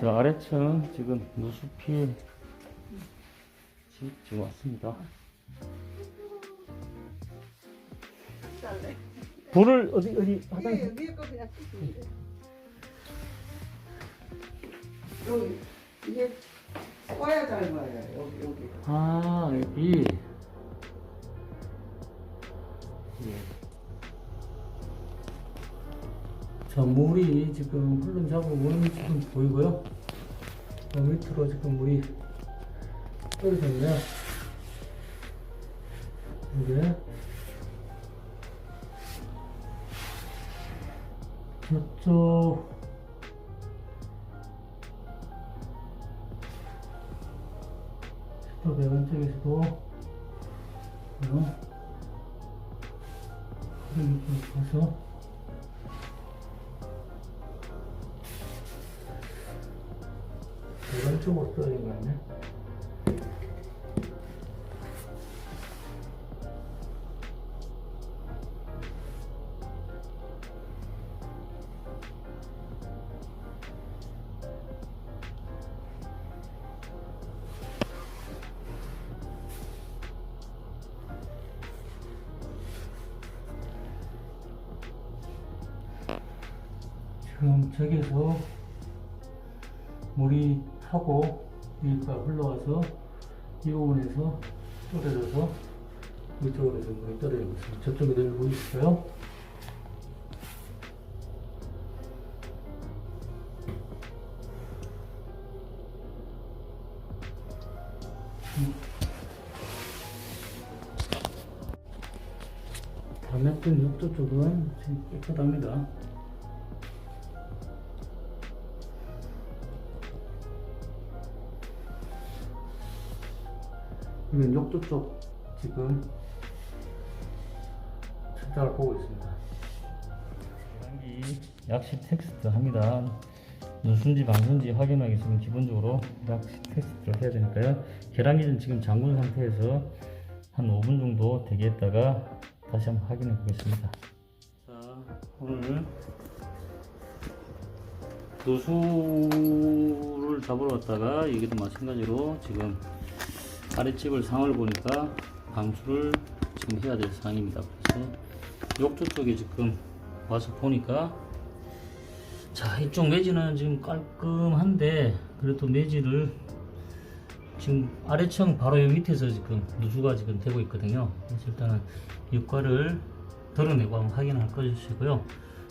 자 아래층 지금 누수 피해 집 지금 왔습니다. 잘래. 불을 어디 어디 화장실 위에 거 그냥 끄시면 돼. 여기 이게 꺼야 잘 봐요. 여기 여기. 아 여기 자 물이 지금 흐른 자국은 지금 보이고요. 저 밑으로 지금 물이 떨어졌네요. 이게 저쪽 또 배관 쪽에서도 어? 흐름이 좀 가서 배관 쪽으로 떨어진 거 아니야? 지금 저기서 물이 타고 여기가 흘러와서 이 부분에서 떨어져서 이쪽으로 지금 떨어지고 있습니다. 저쪽에 내려 보이실까요? 담했던 욕조 쪽은 지금 깨끗합니다. 이건 욕조 쪽 지금 책자를 보고 있습니다. 계란기 약식 텍스트 합니다. 누순지 방순지 확인하기 위해서는 기본적으로 약식 텍스트를 해야 되니까요. 계란기는 지금 잠근 상태에서 한 5분 정도 대기했다가 다시 한번 확인해 보겠습니다. 자, 오늘 누수를 잡으러 왔다가 여기도 마찬가지로 지금 아랫집을 상을 보니까 방수를 지금 해야 될 상황입니다. 그래서 욕조 쪽에 지금 와서 보니까 자 이쪽 매지는 지금 깔끔한데 그래도 매지를 지금 아래층 바로 여 밑에서 지금 누수가 지금 되고 있거든요. 그래서 일단은 육과를 덜어내고 한번 확인할 것이고요.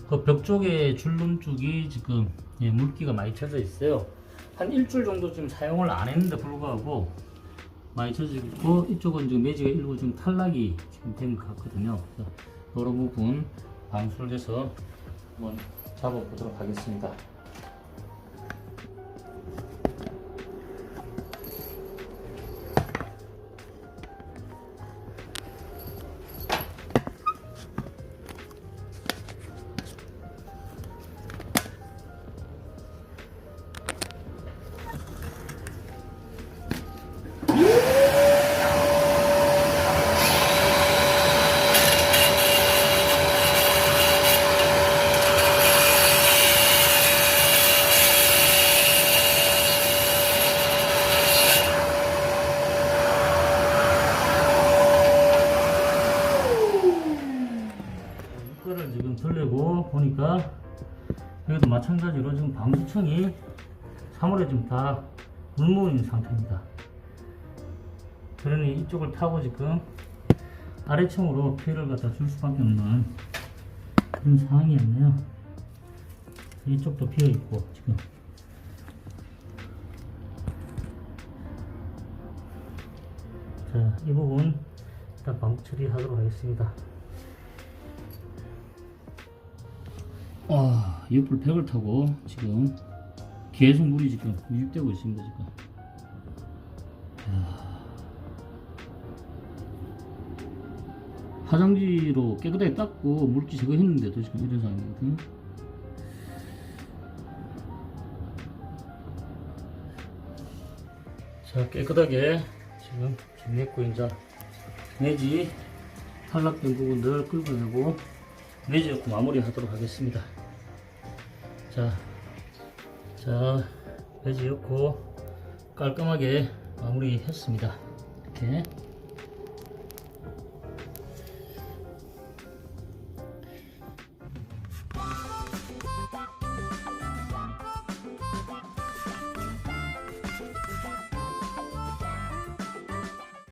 그 벽 쪽에 줄눈 쪽이 지금 예, 물기가 많이 젖어 있어요. 한 일주일 정도 지금 사용을 안 했는데 불구하고 많이 젖어 있고 이쪽은 지금 매지가 일부 좀 탈락이 지금 된 것 같거든요. 여러 부분 방수를 해서 한번 잡아보도록 하겠습니다. 여기도 마찬가지로 지금 방수청이 3월에 지금 다 물모인 상태입니다. 그러니 이쪽을 타고 지금 아래층으로 피해를 갖다 줄 수밖에 없는 그런 상황이었네요. 이쪽도 피해 있고 지금 자, 이 부분 일단 방수 처리하도록 하겠습니다. 아, 옆을 벽을 타고 지금 계속 물이 지금 유입되고 있습니다, 지금. 야. 화장지로 깨끗하게 닦고 물기 제거했는데도 지금 이런 상황이거든. 자, 깨끗하게 지금 정리했고, 이제 내지 탈락된 부분들 긁어내고 내지 넣고 마무리 하도록 하겠습니다. 자, 자, 배지 넣고 깔끔하게 마무리했습니다. 이렇게.